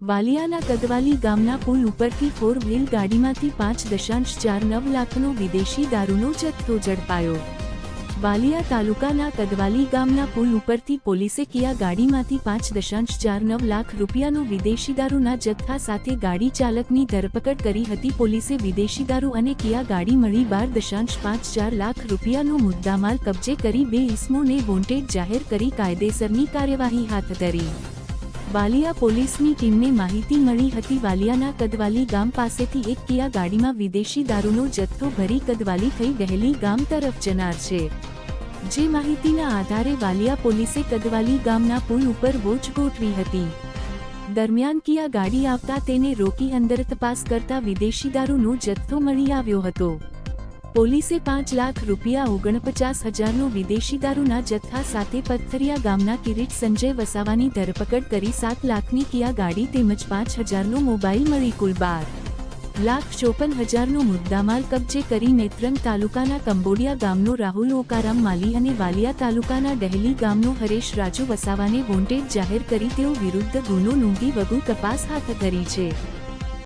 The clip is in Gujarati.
વાલિયાના કદવાલી ગામના પુલ ઉપરથી ફોર વ્હીલ ગાડીમાંથી પાંચ દશાંશ ચાર નવ લાખનો વિદેશી દારૂનો જથ્થો ઝડપાયો. વાલિયા તાલુકાના કદવાલી ગામના પુલ ઉપરથી પોલીસે કિયા ગાડીમાંથી પાંચ દશાંશ ચાર નવ લાખ રૂપિયાનો વિદેશી દારૂના જથ્થા સાથે ગાડી ચાલકની ધરપકડ કરી હતી. પોલીસે વિદેશી દારૂ અને કિયા ગાડી મળી બાર દશાંશ પાંચ ચાર લાખ રૂપિયાનો મુદ્દામાલ કબજે કરી બે ઇસમોને વોન્ટેડ જાહેર કરી કાયદેસરની કાર્યવાહી હાથ ધરી. વાલિયા પોલીસની ટીમને માહિતી મળી હતી. વાલિયાના કદવાલી ગામ પાસેથી એક કિયા ગાડીમાં વિદેશી દારૂનો જથ્થો ભરી કદવાલી થઈ ગહેલી ગામ તરફ જનાર છે. જે માહિતીના આધારે વાલિયા પોલીસે કદવાલી ગામના પુલ ઉપર વોચ ગોઠવી હતી. દરમિયાન કિયા ગાડી આવતા તેને રોકી અંદર તપાસ કરતા વિદેશી દારૂનો જથ્થો મળી આવ્યો હતો. પોલીસે પાંચ લાખ રૂપિયા ઓગણપચાસ હજારનો વિદેશી દારૂના જથ્થા સાથે પથ્થરિયા ગામના કિરીટ સંજય વસાવાની ધરપકડ કરી સાત લાખની કિયા ગાડી તેમજ પાંચ હજારનો મોબાઈલ મળી કુલ બાર લાખ ચોપન હજારનો મુદ્દામાલ કબજે કરી નેત્રંગ તાલુકાના કંબોડિયા ગામનો રાહુલ ઓકારામ માલી અને વાલિયા તાલુકાના ડહેલી ગામનો હરેશ રાજુ વસાવાને વોન્ટેડ જાહેર કરી તેઓ વિરુદ્ધ ગુનો નોંધી વધુ તપાસ હાથ ધરી છે.